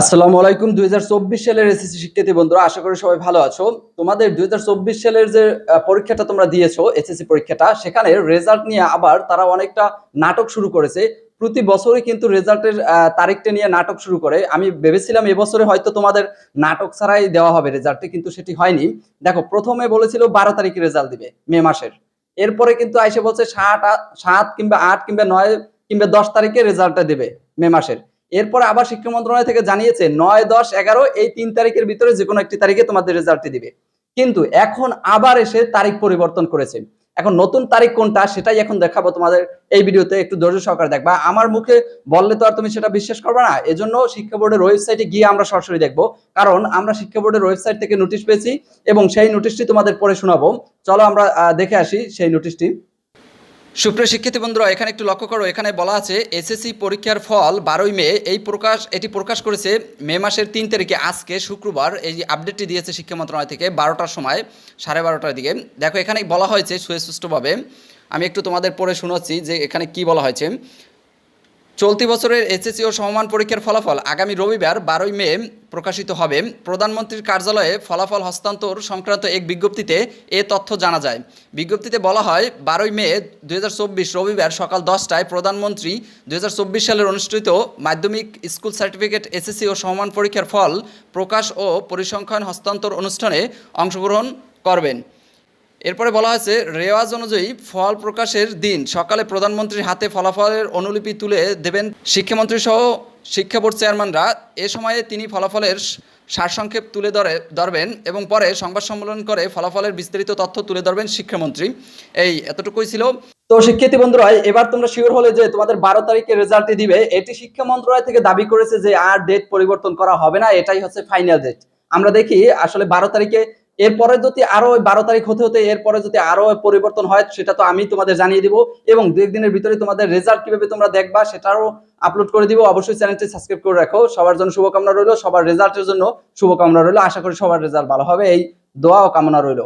আসসালামু আলাইকুম। দুই হাজার চব্বিশ সালের এসএসসি শিক্ষার্থী বন্ধুরা, আশা করি সবাই ভালো আছো। তোমাদের দুই হাজার চব্বিশ সালের যে পরীক্ষাটা তোমরা দিয়েছ, এসএসসি পরীক্ষাটা, সেখানে রেজাল্ট নিয়ে আবার তারা অনেকটা নাটক শুরু করেছে। প্রতি বছরই কিন্তু রেজাল্টের তারিখটা নিয়ে নাটক শুরু করে। আমি ভেবেছিলাম এবছরে হয়তো তোমাদের নাটক ছাড়াই দেওয়া হবে রেজাল্টে কিন্তু সেটি হয়নি। দেখো, প্রথমে বলেছিল বারো তারিখে রেজাল্ট দিবে, মে মাসের। এরপরে কিন্তু আইসে বলছে সাত সাত কিংবা আট কিংবা নয় কিংবা দশ তারিখে রেজাল্টটা দেবে, মে মাসের। এরপরে আবার শিক্ষা মন্ত্রণালয় থেকে জানিয়েছে, নয়, দশ, এগারো, এই তিন তারিখের ভিতরে যে কোনো একটি তারিখে তোমাদের রেজাল্টটি দিবে। কিন্তু এখন আবার এসে তারিখ পরিবর্তন করেছে। এখন নতুন তারিখ কোনটা সেটাই এখন দেখাবো তোমাদের এই ভিডিওতে, একটু ধৈর্য সহকারে দেখবা। আমার মুখে বললে তো আর তুমি সেটা বিশ্বাস করবে না। এজন্য শিক্ষা বোর্ডের ওয়েবসাইটে গিয়ে আমরা সরাসরি দেখব। কারণ আমরা শিক্ষা বোর্ডের ওয়েবসাইট থেকে নোটিশ পেয়েছি এবং সেই নোটিশটি তোমাদের পড়ে শোনাবো। চলো আমরা দেখে আসি সেই নোটিশটি। সুপ্রিয় শিক্ষার্থী বন্ধুরা, এখানে একটু লক্ষ্য করো, এখানে বলা আছে এসএসসি পরীক্ষার ফল বারোই মে, এই প্রকাশ, এটি প্রকাশ করেছে মে মাসের তিন তারিখে, আজকে শুক্রবার, এই আপডেটটি দিয়েছে শিক্ষা মন্ত্রণালয় থেকে বারোটার সময়, সাড়ে বারোটার দিকে। দেখো, এখানে বলা হয়েছে সুস্পষ্টভাবে, আমি একটু তোমাদের পড়ে শোনাচ্ছি যে এখানে কি বলা হয়েছে। চলতি বছরের এসএসসি ও সমমান পরীক্ষার ফলাফল আগামী রবিবার, বারোই মে প্রকাশিত হবে। প্রধানমন্ত্রীর কার্যালয়ে ফলাফল হস্তান্তর সংক্রান্ত এক বিজ্ঞপ্তিতে এ তথ্য জানা যায়। বিজ্ঞপ্তিতে বলা হয়, বারোই মে দু হাজার চব্বিশ রবিবার সকাল দশটায় প্রধানমন্ত্রী দু হাজার চব্বিশ সালের অনুষ্ঠিত মাধ্যমিক স্কুল সার্টিফিকেট, এসএসসি ও সমমান পরীক্ষার ফল প্রকাশ ও পরিসংখ্যান হস্তান্তর অনুষ্ঠানে অংশগ্রহণ করবেন। এরপরে বলা হয়েছে, রেওয়াজ অনুযায়ী ফল প্রকাশের দিন সকালে প্রধানমন্ত্রীর হাতে ফলাফলের অনুলিপি তুলে দেবেন শিক্ষামন্ত্রী সহ শিক্ষা বোর্ড চেয়ারম্যানরা এ সময়ে তিনি ফলাফলের সারসংক্ষেপ তুলে ধরে, ধরবেন এবং পরে সংবাদ সম্মেলন করে ফলাফলের বিস্তারিত তথ্য তুলে ধরবেন শিক্ষামন্ত্রী। এই এতটুকুই ছিল। তো শিক্ষার্থী বন্ধুরা, এবার তোমরা শিওর হলে যে তোমাদের বারো তারিখে রেজাল্টটি দিবে। এটি শিক্ষা মন্ত্রণালয় থেকে দাবি করেছে যে আর ডেট পরিবর্তন করা হবে না। এটাই হচ্ছে ফাইনাল ডেট আমরা দেখি আসলে বারো তারিখে এরপরে যদি আরও বারো তারিখ হতে হতে এরপরে যদি আরও পরিবর্তন হয়, সেটা তো আমি তোমাদের জানিয়ে দিব এবং দু একদিনের ভিতরে তোমাদের রেজাল্ট কীভাবে তোমরা দেখবা সেটাও আপলোড করে দিব। অবশ্যই চ্যানেলটি সাবস্ক্রাইব করে রাখো। সবার জন্য শুভকামনা রইল। সবার রেজাল্টের জন্য শুভকামনা রইল। আশা করি সবার রেজাল্ট ভালো হবে। এই দোয়া ও কামনা রইল।